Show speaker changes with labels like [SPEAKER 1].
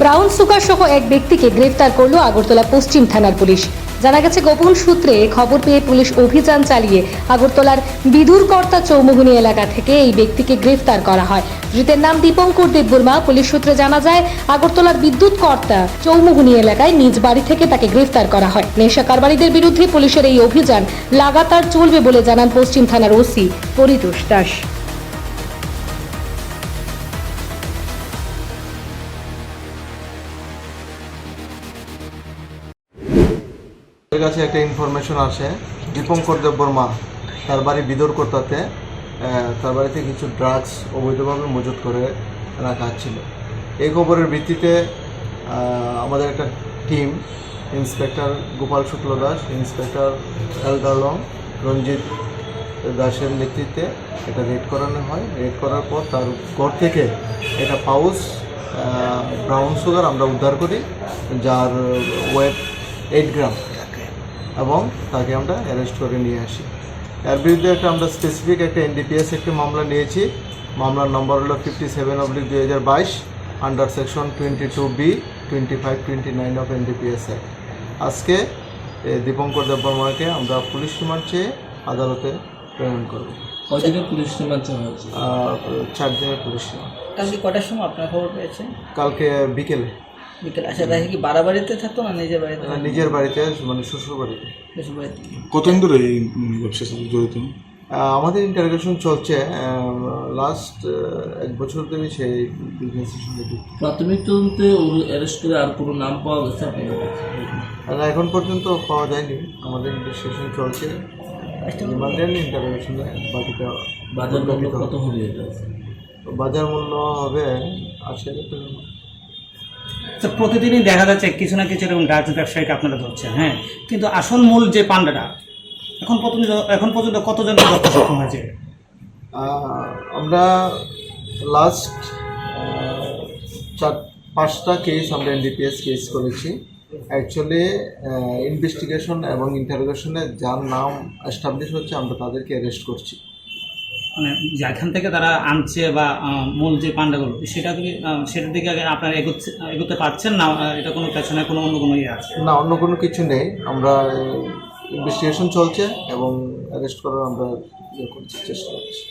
[SPEAKER 1] Brown sugar সহ এক ব্যক্তিকে গ্রেফতার করল আগরতলা পশ্চিম থানার পুলিশ। জানা গেছে, গোপন সূত্রে খবর পেয়ে পুলিশ অভিযান চালিয়ে আগরতলার বিদুরকর্তা চৌমুহনী এলাকা থেকে এই ব্যক্তিকে গ্রেফতার করা হয়। ধৃতের নাম দীপঙ্কর দেববর্মা। পুলিশ সূত্রে জানা যায়, আগরতলার বিদ্যুৎ কর্তা চৌমুহনী এলাকায় নিজ বাড়ি থেকে তাকে গ্রেফতার করা হয়। নেশা কারবারিদের বিরুদ্ধে পুলিশের এই অভিযান লাগাতার চলবে বলে জানান পশ্চিম থানার ওসি পরিতোষ দাস।
[SPEAKER 2] কাছে একটা ইনফরমেশন আসে দীপঙ্কর দেববর্মা তার বাড়ি বিদরকর্তাতে আহ, তার বাড়িতে কিছু ড্রাগস অবৈধভাবে মজুত করে রাখা ছিল এই খবরের ভিত্তিতে আমাদের একটা team inspector Gopal Shukla Das inspector এলদালং Ranjit দাসের নেতৃত্বে এটা রেড করানো হয়। রেড করার পর তার ঘর থেকে একটা পাউচ ব্রাউন সুগার আমরা উদ্ধার করি যার ওয়েট এইট গ্রাম এবং তাকে আমরা অ্যারেস্ট করে নিয়ে আসি। এর বিরুদ্ধে একটা আমরা স্পেসিফিক একটা এনডিপিএস একটি মামলা নিয়েছি। মামলার নম্বর হলো ফিফটি সেভেন অব্লিক দুই হাজার বাইশ under section twenty two B twenty five twenty nine of NDPS act আজকে দীপঙ্কর দেববর্মাকে আমরা পুলিশ রিমান্ড চেয়ে আদালতে প্রেরণ করব।
[SPEAKER 3] কদিনের পুলিশ রিমান্ড হয়েছে?
[SPEAKER 2] চার দিনের পুলিশ রিমান্ড।
[SPEAKER 4] কালকে কটার সময় আপনার খবর পেয়েছেন?
[SPEAKER 2] কালকে বিকেলে।
[SPEAKER 4] বিকেল আচ্ছা তাই কি বাড়াবাড়িতে থাকতো না নিজের বাড়িতে
[SPEAKER 2] নিজের বাড়িতে মানে শ্বশুর বাড়িতে।
[SPEAKER 4] শ্বশুর বাড়িতে।
[SPEAKER 5] কতদিন ধরে এই ব্যবসার সাথে জড়িত?
[SPEAKER 2] আমাদের ইন্টারোগেশন চলছে লাস্ট এক বছর ধরে সেই বিজনেসের সঙ্গে যুক্ত।
[SPEAKER 3] প্রাথমিক তদন্তে ওর অ্যারেস্ট করে আর কোনো নাম পাওয়া গেছে কাছে?
[SPEAKER 2] এখন পর্যন্ত পাওয়া যায়নি। আমাদের ইনভেস্টিগেশন চলছে। রিমান্ডের ইন্টারোগেশনে বাকিটা
[SPEAKER 3] বাজার মূল্য কত হবে এটা
[SPEAKER 2] বাজার মূল্য হবে আশি হাজার টাকা।
[SPEAKER 6] তো প্রতিদিনই দেখা যাচ্ছে কিছু না কিছু এরকম ড্রাগস ব্যবসায়ীকে আপনারা ধরছেন হ্যাঁ। কিন্তু আসল মূল যে পান্ডাটা এখন পর্যন্ত এখন পর্যন্ত কতজনকে ধরতে সক্ষম হয়েছে
[SPEAKER 2] আমরা লাস্ট চার, পাঁচটা কেস আমরা এনডিপিএস কেস করেছি। অ্যাকচুয়ালি ইনভেস্টিগেশন এবং ইন্টারোগেশনে যার নাম এস্টাবলিশ হচ্ছে, আমরা তাদেরকে অ্যারেস্ট করছি।
[SPEAKER 6] মানে যেখান থেকে তারা আনছে বা মূল যে পান্ডাগুলো, সেটা কি সেটার দিকে আগে আপনারা এগোচ্ছে, এগোতে পারছেন না এটা কোনো পেছনে কোনো অন্য কোনো ইয়ে আছে?
[SPEAKER 2] না, অন্য কোনো কিছু নেই। আমরা ইনভেস্টিগেশন চলছে এবং অ্যারেস্ট করার আমরা ইয়ে করছি, চেষ্টা করছি।